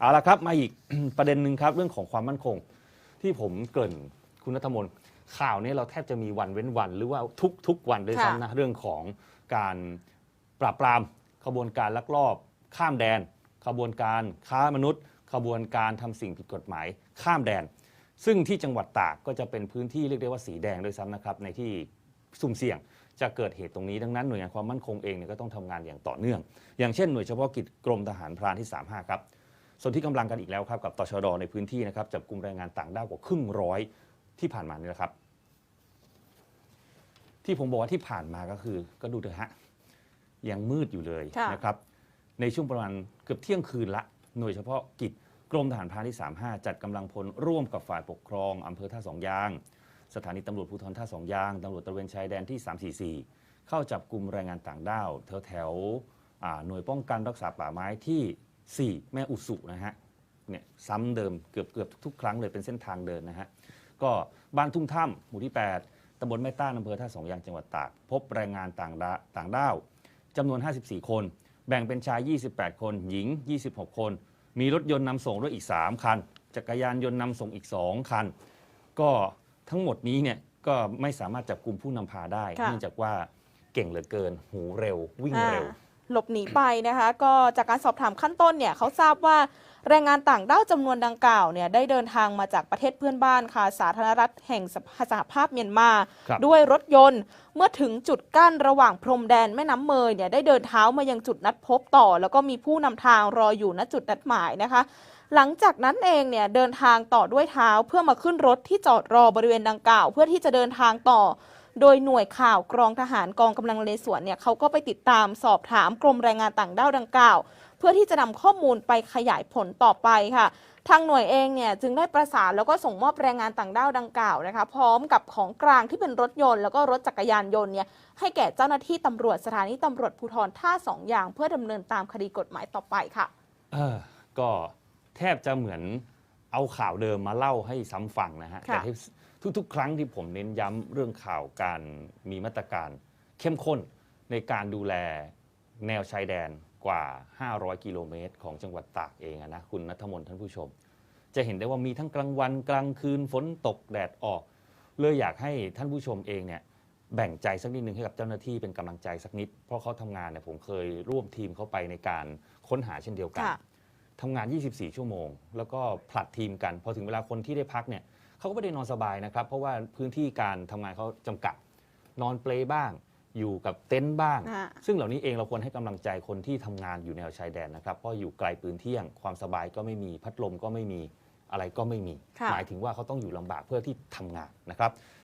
เอาละครับมาอีก ประเด็นหนึ่งครับเรื่องของความมั่นคง ที่ผมเกริ่นคุณนัทมนต์ข่าวนี้เราแทบจะมีวันเว้นวัน หรือว่าทุกทุกวันด้วยค่ะซ้ำนะเรื่องของการปราบปรามขบวนการลักลอบ ข้ามแดน ขบวนการค้ามนุษย์ ขบวนการทำสิ่งผิดกฎหมาย ข้ามแดน ซึ่งที่จังหวัดตากก็จะเป็นพื้นที่เรียกได้ว่าสีแดงด้วยซ้ำนะครับในที่สุ่มเสี่ยงจะเกิดเหตุตรงนี้ดังนั้นหน่วยงานความมั่นคงเองเนี่ยก็ต้องทำงานอย่างต่อเนื่อง อย่างเช่นหน่วยเฉพาะกิจกรมทหารพรานที่ 35 ครับ ส่วนที่กำลังกันอีกแล้วครับกับตชดในพื้นที่นะครับจับกลุ่มแรงงานต่างด้าวกว่าครึ่งร้อยที่ผ่านมานี่แหละครับ ที่ผมบอกว่าที่ผ่านมาก็คือ ก็ดูเถอะฮะยังมืดอยู่เลยค่ะนะครับ ในช่วงประมาณเกือบเที่ยงคืนละหน่วยเฉพาะกิจกรมทหารพรานที่ 35 จัดกำลังพลร่วมกับฝ่ายปกครองอำเภอท่าสองยาง สถานีตำรวจภูธรท่าสองยางตำรวจตระเวนชายแดนที่ 344 เข้าจับกลุ่มแรงงานต่างด้าวแถวแถวๆอ่าหน่วยป้องกันรักษาป่าไม้ที่ 4 แม่อุสุนะฮะเนี่ยซ้ำเดิมเกือบเกือบทุกๆครั้งเลยเป็นเส้นทางเดินนะฮะก็บ้านทุ่งถ้ำหมู่ที่ 8ตำบลแม่ต้านอำเภอท่าสองยางจังหวัดตากพบแรงงานต่างดาต่างด้าวจำนวน 54 คน แบ่งเป็นชาย 28 คน หญิง 26 คน มีรถยนต์นำส่งด้วยอีก 3 คัน จักรยานยนต์นำส่งอีก 2 คัน ก็ทั้งหมดนี้เนี่ยก็ไม่สามารถจับกลุ่มผู้นำพาได้ค่ะเนื่องจากว่าเก่งเหลือเกิน หูเร็ว วิ่งเร็วอ่า หลบหนีไปนะคะ ก็จากการสอบถามขั้นต้นเนี่ยเขาทราบว่าแรงงานต่างด้าวจำนวนดังกล่าวเนี่ยได้เดินทางมาจากประเทศเพื่อนบ้านค่ะสาธารณรัฐแห่งสหภาพเมียนมาครับด้วยรถยนต์ เมื่อถึงจุดกั้นระหว่างพรมแดนแม่น้ำเมยเนี่ยได้เดินเท้ามายังจุดนัดพบต่อ แล้วก็มีผู้นำทางรออยู่ณจุดนัดหมายนะคะ หลังจากนั้นเองเนี่ยเดินทางต่อด้วยเท้าเพื่อมาขึ้นรถที่จอดรอบริเวณดังกล่าว เพื่อที่จะเดินทางต่อ โดยหน่วยข่าวกรองทหารกองกำลังนเลสวนเนี่ยเขาก็ไปติดตามสอบถามกรมแรงงานต่างด้าวดังกล่าว เพื่อที่จะนำข้อมูลไปขยายผลต่อไปค่ะ ทางหน่วยเองเนี่ยจึงได้ประสานแล้วก็ส่งมอบแรงงานต่างด้าวดังกล่าวนะคะ พร้อมกับของกลางที่เป็นรถยนต์แล้วก็รถจักรยานยนต์เนี่ยให้แก่เจ้าหน้าที่ตำรวจสถานีตำรวจภูธรท่าสองอย่าง เพื่อดำเนินตามคดีกฎหมายต่อไปค่ะเออก็แทบจะเหมือนเอาข่าวเดิมมาเล่าให้ซ้ำฟังนะฮะค่ะแต่ ทุกๆ ครั้งที่ผมเน้นย้ำเรื่องข่าวการมีมาตรการ เข้มข้นในการดูแลแนวชายแดนกว่า 500 กิโลเมตร ของจังหวัดตากเองนะคุณนัทมนท่านผู้ชม จะเห็นได้ว่ามีทั้งกลางวันกลางคืนฝนตกแดดออกเลยอยากให้ท่านผู้ชมเองเนี่ยแบ่งใจสักนิดนึงให้กับเจ้าหน้าที่เป็นกำลังใจสักนิด เพราะเขาทำงานเนี่ยผมเคยร่วมทีมเข้าไปในการค้นหาเช่นเดียวกันค่ะทำงาน 24 ชั่วโมง แล้วก็ผลัดทีมกัน พอถึงเวลาคนที่ได้พักเนี่ย เขาก็ไม่ได้นอนสบายนะครับ เพราะว่าพื้นที่การทำงานเขาจำกัด นอนเปลบ้าง อยู่กับเต็นท์บ้าง อ่า ซึ่งเหล่านี้เองเราควรให้กำลังใจคนที่ทำงานอยู่แนวชายแดนนะครับ เพราะอยู่ไกลปืนเที่ยง ความสบายก็ไม่มี พัดลมก็ไม่มี อะไรก็ไม่มี ค่ะ หมายถึงว่าเขาต้องอยู่ลำบากเพื่อที่ทำงานนะครับ